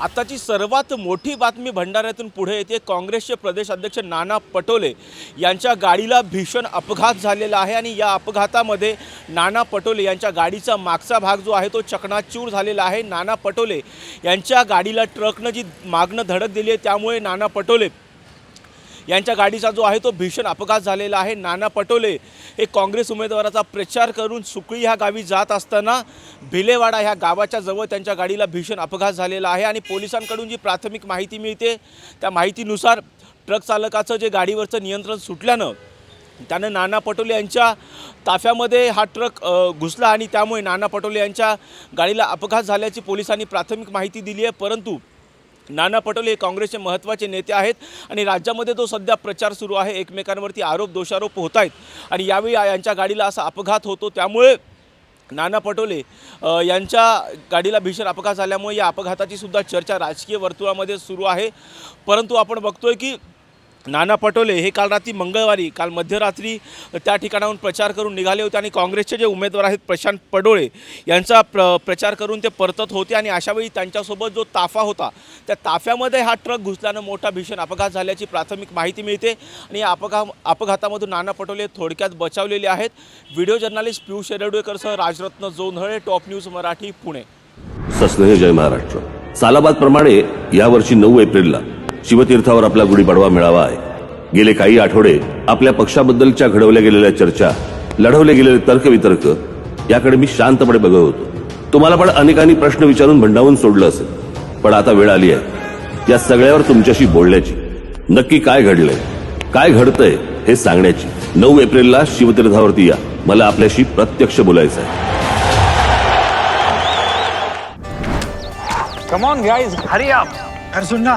आताची सर्वात मोठी बातमी भंडाऱ्यातून पुढे येते. काँग्रेसचे प्रदेश अध्यक्ष नाना पटोले यांच्या गाडीला भीषण अपघात झालेला आहे आणि या अपघातामध्ये नाना पटोले यांच्या गाडीचा मागचा भाग जो आहे तो चकनाचूर झालेला आहे. नाना पटोले यांच्या गाडीला ट्रकनं जी मागणं धडक दिली आहे त्यामुळे नाना पटोले यांच्या गाडीचा जो आहे तो भीषण अपघात झालेला आहे. नाना पटोले हे काँग्रेस उमेदवाराचा प्रचार करून सुकळी ह्या गावी जात असताना भिलेवाडा ह्या गावाच्या जवळ त्यांच्या गाडीला भीषण अपघात झालेला आहे आणि पोलिसांकडून जी प्राथमिक माहिती मिळते त्या माहितीनुसार ट्रक चालकाचं जे गाडीवरचं नियंत्रण सुटल्यानं त्यानं नाना पटोले यांच्या ताफ्यामध्ये हा ट्रक घुसला आणि त्यामुळे नाना पटोले यांच्या गाडीला अपघात झाल्याची पोलिसांनी प्राथमिक माहिती दिली आहे. परंतु नाना पटोले हे काँग्रेसचे महत्त्वाचे नेते आहेत आणि राज्यामध्ये तो सध्या प्रचार सुरू आहे. एकमेकांवरती आरोप दोषारोप होत आहेत आणि यावेळी यांच्या गाडीला असा अपघात होतो. त्यामुळे नाना पटोले यांच्या गाडीला भीषण अपघात झाल्यामुळे या अपघाताची सुद्धा चर्चा राजकीय वर्तुळामध्ये सुरू आहे. परंतु आपण बघतोय की नाना पटोले हे काल रात्री मंगळवारी काल मध्यरात्री त्या ठिकाणाहून प्रचार करून निघाले होते आणि काँग्रेसचे जे उमेदवार आहेत प्रशांत पडोळे यांचा प्र प्रचार करून ते परतत होते आणि अशावेळी त्यांच्यासोबत जो ताफा होता त्या ताफ्यामध्ये हा ट्रक घुसल्यानं मोठा भीषण अपघात झाल्याची प्राथमिक माहिती मिळते आणि या अपघा अपघातामधून नाना पटोले थोडक्यात बचावलेले आहेत. व्हिडिओ जर्नलिस्ट पियुष शेरडवेकरसह राजरत्न जोंधळे टॉप न्यूज मराठी पुणे. सस्नेह जय महाराष्ट्र. सालाबादप्रमाणे यावर्षी नऊ एप्रिलला शिवतीर्थावर आपला गुढीपाडवा मेळावा आहे. गेले काही आठवडे आपल्या पक्षाबद्दलच्या घडवल्या गेलेल्या चर्चा लढवले गेलेले तर्कवितर्क याकडे मी शांतपणे बघत होतो. तुम्हाला पण अनेकांनी प्रश्न विचारून भंडावून सोडलं असेल. पण आता वेळ आली आहे. या सगळ्यावर तुमच्याशी बोलण्याची. नक्की काय घडलंय? काय घडतंय हे सांगण्याची. नऊ एप्रिलला शिवतीर्थावरती या. मला आपल्याशी प्रत्यक्ष बोलायचं आहे come on guys hurry up अरे सुन ना